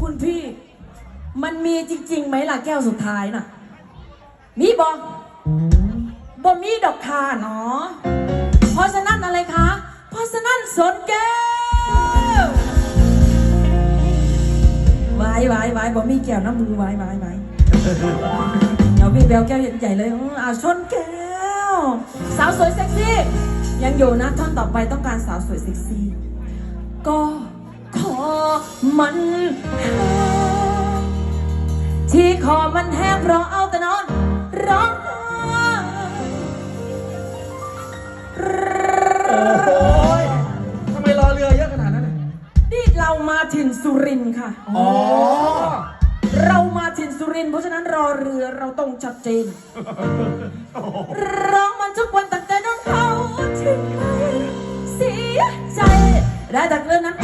คุณพี่ มันมีจริงๆไหมล่ะแก้วสุดท้ายน่ะ มีบอบอมีดอกคาเนาะเพราะฉะนั้นอะไรคะ เพราะฉะนั้นสนแก้ว ไว้ไว้ไว้บอมีแก้วน้ำมือไว้ไว้ไว้เอาพี่แบลแก้วใหญ่เลยอ่าชนแก้ว สาวสวยเซ็กซี่ ยังอยู่นะท่อนต่อไปต้องการสาวสวยเซ็กซี่ ก็ขอมันแห้งที่คอมันแห้งเพราะเอาแต่นอน สุรินทร์ค่ะ อ๋อ เรามาถิ่นสุรินทร์เพราะฉะนั้นรอเรือเราต้องชัดเจนร้องมันทุกวันตั้งแต่โดนเขาทิ้งไปเสียใจได้แต่เกลือน้ำตา